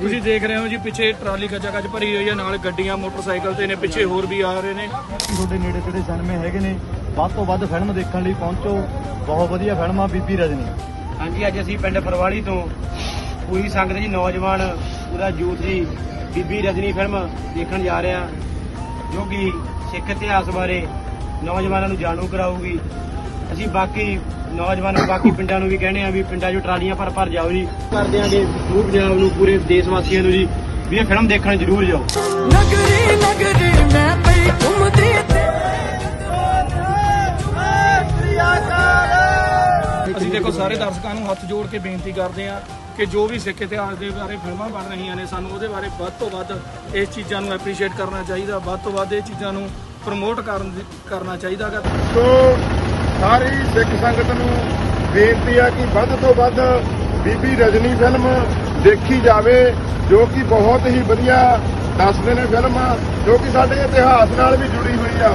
ਤੁਸੀਂ ਦੇਖ ਰਹੇ ਹੋ ਜੀ ਪਿੱਛੇ ਟਰਾਲੀ ਗੱਜਾ ਗੱਜ ਭਰੀ ਹੋਈ ਹੈ ਨਾਲ ਗੱਡੀਆਂ ਮੋਟਰਸਾਈਕਲ ਤੇ ਨੇ ਪਿੱਛੇ ਹੋਰ ਵੀ ਆ ਰਹੇ ਨੇ। ਤੁਹਾਡੇ ਨੇੜੇ ਤੇੜੇ ਸਿਨੇਮੇ ਹੈਗੇ ਨੇ। ਵੱਧ ਤੋਂ ਵੱਧ ਫਿਲਮ ਦੇਖਣ ਲਈ ਪਹੁੰਚੋ। ਬਹੁਤ ਵਧੀਆ ਫਿਲਮ ਆ ਬੀਬੀ ਰਜਨੀ। ਹਾਂਜੀ ਅੱਜ ਅਸੀਂ ਪਿੰਡ ਫਰਵਾੜੀ ਤੋਂ ਪੂਰੀ ਸੰਗਤ ਜੀ ਨੌਜਵਾਨ ਪੂਰਾ ਯੂਥ ਜੀ ਬੀਬੀ ਰਜਨੀ ਫਿਲਮ ਦੇਖਣ ਜਾ ਰਹੇ ਹਾਂ ਜੋ ਕਿ ਸਿੱਖ ਇਤਿਹਾਸ ਬਾਰੇ ਨੌਜਵਾਨਾਂ ਨੂੰ ਜਾਣੂ ਕਰਾਊਗੀ। ਅਸੀਂ ਬਾਕੀ ਨੌਜਵਾਨਾਂ ਬਾਕੀ ਪਿੰਡਾਂ ਨੂੰ ਵੀ ਕਹਿੰਦੇ ਆ ਵੀ ਪਿੰਡਾਂ 'ਚੋਂ ਟਰਾਲੀਆਂ ਭਰ ਭਰ ਜਾਓ ਜੀ। ਕਰ ਦਿਆਂਗੇ ਪੂਰੇ ਪੰਜਾਬ ਨੂੰ ਪੂਰੇ ਦੇਸ਼ ਵਾਸੀਆਂ ਨੂੰ ਜੀ ਵੀ ਇਹ ਫਿਲਮ ਦੇਖਣ ਜ਼ਰੂਰ ਜਾਓ। ਨਗਰੀ ਨਗਰੀ ਮੈਂ ਪਈ ਘੁੰਮਦੀ ਤੇ ਅਸੀਂ ਦੇਖੋ ਸਾਰੇ ਦਰਸ਼ਕਾਂ ਨੂੰ ਹੱਥ ਜੋੜ ਕੇ ਬੇਨਤੀ ਕਰਦੇ ਹਾਂ ਕਿ ਜੋ ਵੀ ਸਿੱਖ ਇਤਿਹਾਸ ਦੇ ਬਾਰੇ ਫਿਲਮਾਂ ਬਣ ਰਹੀਆਂ ਨੇ ਸਾਨੂੰ ਉਹਦੇ ਬਾਰੇ ਵੱਧ ਤੋਂ ਵੱਧ ਇਸ ਚੀਜ਼ਾਂ ਨੂੰ ਐਪਰੀਸ਼ੀਏਟ ਕਰਨਾ ਚਾਹੀਦਾ ਵੱਧ ਤੋਂ ਵੱਧ ਇਹ ਚੀਜ਼ਾਂ ਨੂੰ ਪ੍ਰਮੋਟ ਕਰਨ ਕਰਨਾ ਚਾਹੀਦਾ ਗਾ ਸੋ ਸਾਰੀ ਸਿੱਖ ਸੰਗਤ ਨੂੰ ਬੇਨਤੀ ਆ ਕਿ ਵੱਧ ਤੋਂ ਵੱਧ ਬੀਬੀ ਰਜਨੀ ਫਿਲਮ ਦੇਖੀ ਜਾਵੇ, ਜੋ ਕਿ ਬਹੁਤ ਹੀ ਵਧੀਆ ਦੱਸਦੇ ਨੇ ਫਿਲਮ, ਜੋ ਕਿ ਸਾਡੇ ਇਤਿਹਾਸ ਨਾਲ ਵੀ ਜੁੜੀ ਹੋਈ ਆ।